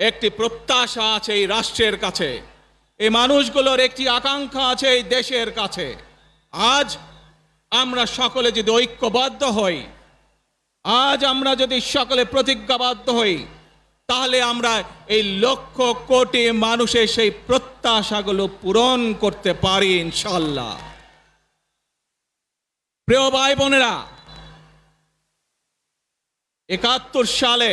একটি প্রত্যাশা আছে এই রাষ্ট্রের কাছে। এই মানুষগুলোর একটি আকাঙ্ক্ষা আছে এই দেশের কাছে। আজ আমরা সকলে যদি ঐক্যবদ্ধ হই, আজ আমরা যদি সকলে প্রতিজ্ঞাবদ্ধ হই, তাহলে আমরা এই লক্ষ কোটি মানুষের সেই প্রত্যাশাগুলো পূরণ করতে পারি ইনশাল্লাহ প্রিয় ভাই বোনেরা, একাত্তর সালে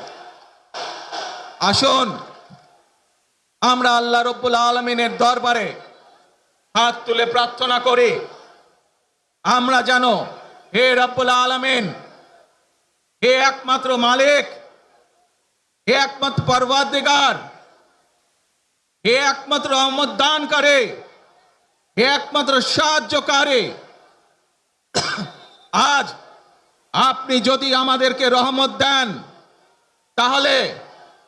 আসুন। আমরা আল্লাহ রব্বুল আলমিনের দরবারে হাত তুলে প্রার্থনা করি। আমরা জানো হে রব্বুল আলমিন, হে একমাত্র মালিক, হে একমাত্র পর্বাধিকার হে একমাত্র রহমত দান করে হে একমাত্র সাহায্য করে আজ আপনি যদি আমাদেরকে রহমত দেন, তাহলে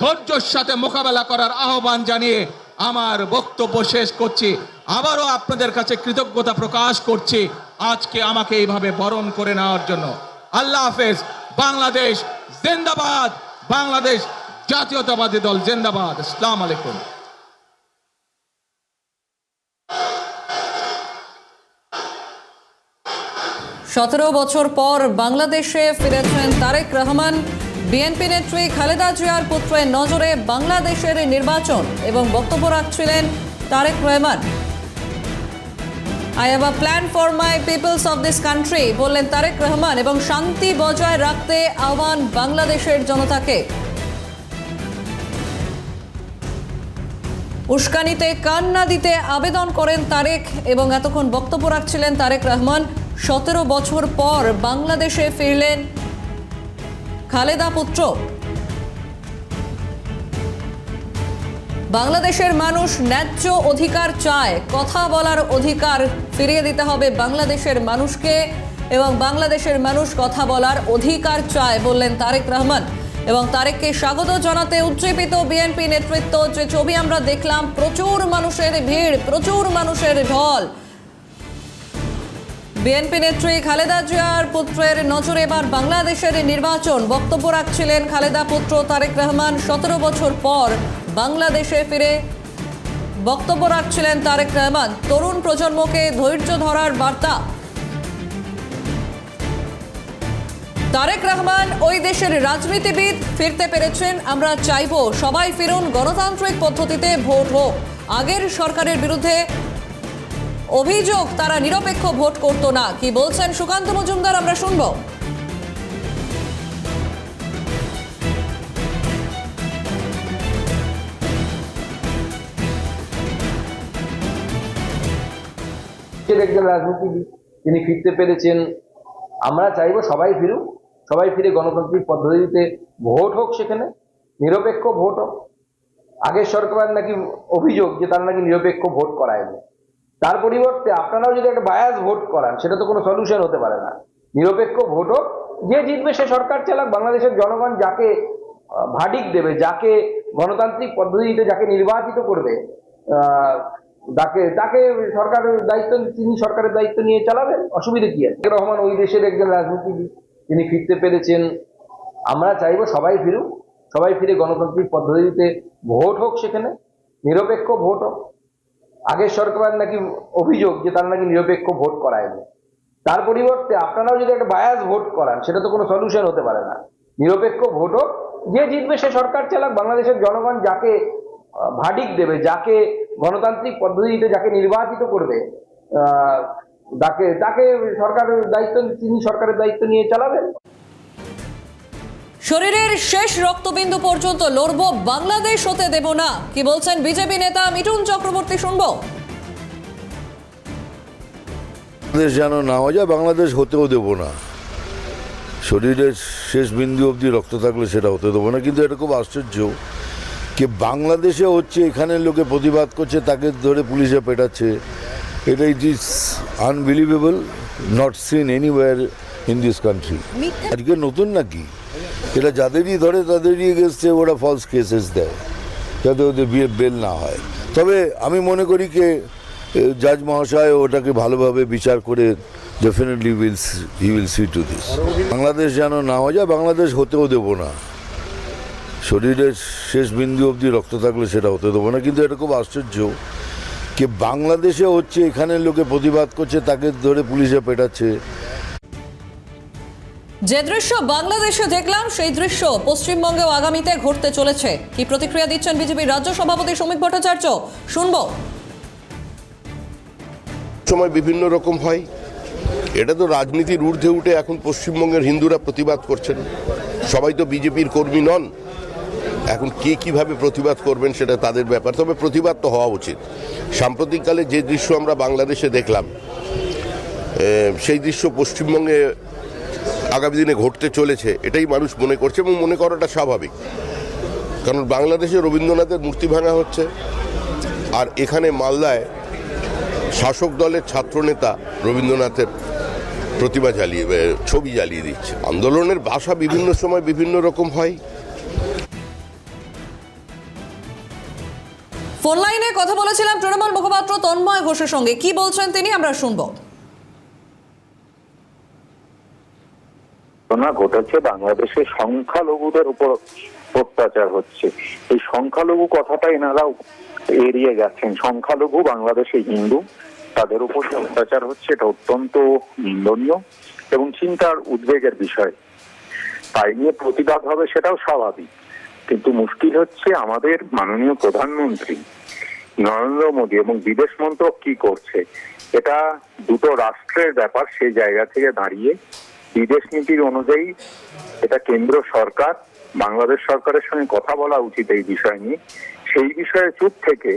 ধৈর্যের সাথে মোকাবেলা করার আহ্বান জানিয়ে আমার বক্তব্য শেষ করছি। আবারও আপনাদের কাছে কৃতজ্ঞতা প্রকাশ করছি আজকে আমাকে এইভাবে বরণ করে নেওয়ার জন্য। আল্লাহ হাফেজ। বাংলাদেশ জিন্দাবাদ। বাংলাদেশ জাতীয়তাবাদী দল জিন্দাবাদ। আসসালামু আলাইকুম। সতেরো বছর পর বাংলাদেশে ফিরেছেন তারেক রহমান। বিএনপি নেত্রী খালেদা জিয়ার পুত্রের নজরে বাংলাদেশের নির্বাচন এবং বক্তব্য রাখছিলেন Tarique Rahman. I have a plan for my peoples of this country বললেন তারেক রহমান, এবং শান্তি বজায় রাখতে আহ্বান বাংলাদেশের জনতাকে। উস্কানিতে কান না দিতে আবেদন করেন তারেক, এবং এতক্ষণ বক্তব্য রাখছিলেন তারেক রহমান। সতেরো বছর পর বাংলাদেশে ফিরলেন খালেদা পুত্র। বাংলাদেশের মানুষ ন্যায্য অধিকার চায়, কথা বলার অধিকার ফিরিয়ে দিতে হবে বাংলাদেশের মানুষকে এবং বাংলাদেশের মানুষ কথা বলার অধিকার চায় বললেন তারেক রহমান। এবং তারেককে স্বাগত জানাতে উজ্জীবিত বিএনপি নেতৃত্ব, যে ছবি আমরা দেখলাম, প্রচুর মানুষের ভিড়, প্রচুর মানুষের ঢল। বিএনপি নেত্রী খালেদা জিয়ার পুত্রের নজরে এবার বাংলাদেশের নির্বাচন। বক্তব্য রাখছিলেন খালেদা পুত্র তারেক রহমান। সতেরো বছর পর বাংলাদেশে ফিরে বক্তব্য রাখছিলেন তারেক রহমান। তরুণ প্রজন্মকে ধৈর্য ধরার বার্তা। তারেক রহমান ওই দেশের রাজনীতিবিদ। ফিরতে পেরেছেন, আমরা চাইব সবাই ফিরুন গণতান্ত্রিক পদ্ধতিতে ভোট হোক। আগের সরকারের বিরুদ্ধে অভিযোগ, তারা নিরপেক্ষ ভোট করতো না। কি বলছেন সুকান্ত মজুমদার, আমরা শুনব। একজন রাজনীতিবিদ, তিনি ফিরতে পেরেছেন। আমরা চাইব সবাই ফিরুক, সবাই ফিরে গণতান্ত্রিক পদ্ধতিতে ভোট হোক সেখানে, নিরপেক্ষ ভোট হোক। আগের সরকার নাকি অভিযোগ যে তারা নাকি নিরপেক্ষ ভোট করায়নি। তার পরিবর্তে আপনারাও যদি একটা বায়াস ভোট করান, সেটা তো কোনো সলিউশন হতে পারে না। নিরপেক্ষ ভোট হোক যে জিতবে সে সরকার চালাক, বাংলাদেশের জনগণ যাকে ভাডিক দেবে, যাকে গণতান্ত্রিক পদ্ধতিতে যাকে নির্বাচিত করবে তাকে তাকে সরকারের দায়িত্ব, তিনি সরকারের দায়িত্ব নিয়ে চালাবেন, অসুবিধা কি আছে? রহমান ওই দেশের একজন রাজনীতিবিদ, তিনি ফিরতে পেরেছেন। আমরা চাইব সবাই ফিরুক, সবাই ফিরে গণতান্ত্রিক পদ্ধতিতে ভোট হোক সেখানে, নিরপেক্ষ ভোট হোক। আগের সরকার নাকি অভিযোগ যে তারা নাকি নিরপেক্ষ ভোট করায়নি। তার পরিবর্তে আপনারাও যদি একটা বায়াস ভোট করান, সেটা তো কোনো সলিউশন হতে পারে না। নিরপেক্ষ ভোট হোক যে জিতবে সে সরকার চালাক, বাংলাদেশের জনগণ যাকে ভাডিক দেবে, যাকে গণতান্ত্রিক পদ্ধতিতে যাকে নির্বাচিত করবে তাকে তাকে সরকারের দায়িত্ব, তিনি সরকারের দায়িত্ব নিয়ে চালাবেন। শরীরের শেষ রক্তবিন্দু পর্যন্ত লড়ব বাংলাদেশ হতে দেব না। কি বলছেন বিজেপি নেতা মিঠুন চক্রবর্তী শুনব। বাংলাদেশ যেন না হয়ে যায় বাংলাদেশ হতেও দেবো না। শরীরের শেষ বিন্দু অবধি রক্ত থাকলে সেটা হতে দেবো না কিন্তু এটা খুব আশ্চর্য কি বাংলাদেশে হচ্ছে এখানে লোকে প্রতিবাদ করছে তাকে ধরে পুলিশে পেটাচ্ছে। এটা it is unbelievable not seen anywhere in this country আজকে নতুন নাকি? এটা যাদেরই ধরে তাদেরই এগেস্টে ওরা ফলস কেসেস দেয়, যাতে ওদের বিয়ে বেল না হয়। তবে আমি মনে করি যে জাজ মহাশয় ওটাকে ভালোভাবে বিচার করে definitely will he will see to this Bangladesh যেন না হয়ে যায়, বাংলাদেশ হতেও দেবো না। শরীরের শেষ বিন্দু অবধি রক্ত থাকলে সেটা হতে দেবো না, কিন্তু এটা খুব আশ্চর্য কে বাংলাদেশে হচ্ছে এখানে লোকে প্রতিবাদ করছে, তাকে ধরে পুলিশে পেটাচ্ছে যে দৃশ্য বাংলাদেশে দেখলাম, সেই দৃশ্য পশ্চিমবঙ্গেও আগামীতে ঘটতে চলেছে। কি প্রতিক্রিয়া দিচ্ছেন বিজেপির রাজ্য সভাপতি শ্রমিক ভট্টাচার্য? শুনব। সময় বিভিন্ন রকম হয়। এটা তো রাজনীতির ঊর্ধ্বে উঠে এখন পশ্চিমবঙ্গের হিন্দুরা প্রতিবাদ করছেন। সবাই তো বিজেপির কর্মী নন। এখন কে কীভাবে প্রতিবাদ করবেন সেটা তাদের ব্যাপার। তবে প্রতিবাদ তো হওয়া উচিত। সাম্প্রতিককালে যে দৃশ্য আমরা বাংলাদেশে দেখলাম সেই দৃশ্য পশ্চিমবঙ্গে আগামী দিনে ঘটতে চলেছে, এটাই মানুষ মনে করছে এবং মনে করাটা স্বাভাবিক। কারণ বাংলাদেশে রবীন্দ্রনাথের মূর্তি ভাঙা হচ্ছে, আর এখানে মালদায় শাসক দলের ছাত্রনেতা রবীন্দ্রনাথের প্রতিমা জ্বালিয়ে ছবি জ্বালিয়ে দিচ্ছে। আন্দোলনের ভাষা বিভিন্ন সময় বিভিন্ন রকম হয়। ফোন লাইনে কথা বলেছিলাম তৃণমূল মুখপাত্র তন্ময় ঘোষের সঙ্গে। কি বলছেন তিনি? আমরা শুনব। ঘটনা ঘটেছে, বাংলাদেশে সংখ্যালঘুদের উপর অত্যাচার হচ্ছে। এই সংখ্যালঘু কথাটা এনারাও এড়িয়ে গেছেন। সংখ্যালঘু বাংলাদেশে হিন্দু, তাদের উপর যে অত্যাচার হচ্ছে এটা অত্যন্ত নিন্দনীয় এবং চিন্তার উদ্বেগের বিষয়। তাই নিয়ে প্রতিবাদ হবে সেটাও স্বাভাবিক। কিন্তু মুশকিল হচ্ছে আমাদের মাননীয় প্রধানমন্ত্রী নরেন্দ্র মোদী এবং বিদেশ মন্ত্রক কি করছে? এটা দুটো রাষ্ট্রের ব্যাপার, সেই জায়গা থেকে দাঁড়িয়ে বিদেশ নীতির অনুযায়ী এটা কেন্দ্র সরকার, বাংলাদেশ সরকারের সঙ্গে কথা বলা উচিত এই বিষয় নিয়ে। সেই বিষয়ে চুপ থেকে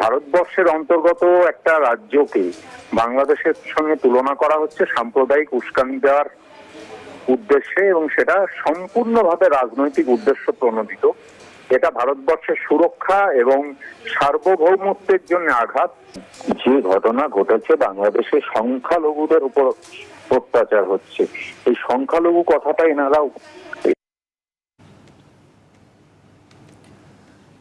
ভারতবর্ষের অন্তর্গত একটা রাজ্যকে বাংলাদেশের সঙ্গে তুলনা করা হচ্ছে সাম্প্রদায়িক উস্কানি দেওয়ার উদ্দেশ্যে এবং সেটা সম্পূর্ণভাবে রাজনৈতিক উদ্দেশ্য প্রণোদিত। এটা ভারতবর্ষের সুরক্ষা এবং সার্বভৌমত্বের জন্য আঘাত। যে ঘটনা ঘটেছে বাংলাদেশের সংখ্যালঘুদের উপর অত্যাচার হচ্ছে। এই সংখ্যালঘু কথাটা এনারাও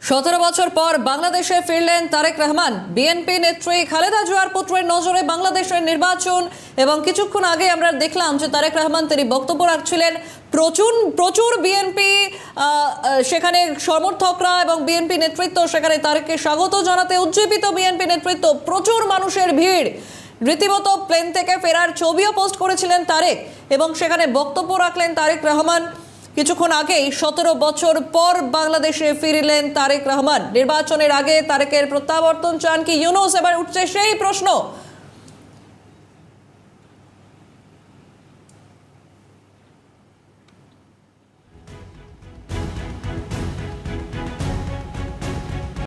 সতেরো বছর পর বাংলাদেশে ফিরলেন তারেক রহমান। বিএনপি নেত্রী খালেদা জিয়ার পুত্রের নজরে বাংলাদেশের নির্বাচন এবং কিছুক্ষণ আগে আমরা দেখলাম যে তারেক রহমান তিনি বক্তব্য রাখছিলেন প্রচুর প্রচুর বিএনপি সেখানে সমর্থকরা এবং বিএনপি নেতৃত্ব, সেখানে তারেককে স্বাগত জানাতে উজ্জীবিত বিএনপি নেতৃত্ব, প্রচুর মানুষের ভিড়। রীতিমতো প্লেন থেকে ফেরার ছবিও পোস্ট করেছিলেন তারেক এবং সেখানে বক্তব্য রাখলেন তারেক রহমান। কিছুক্ষণ আগেই সতেরো বছর পর বাংলাদেশে ফিরিলেন তারেক রহমান। নির্বাচনের আগে তারেকের প্রত্যাবর্তন চান কি ইউনুস? এবার উঠছে সেই প্রশ্ন।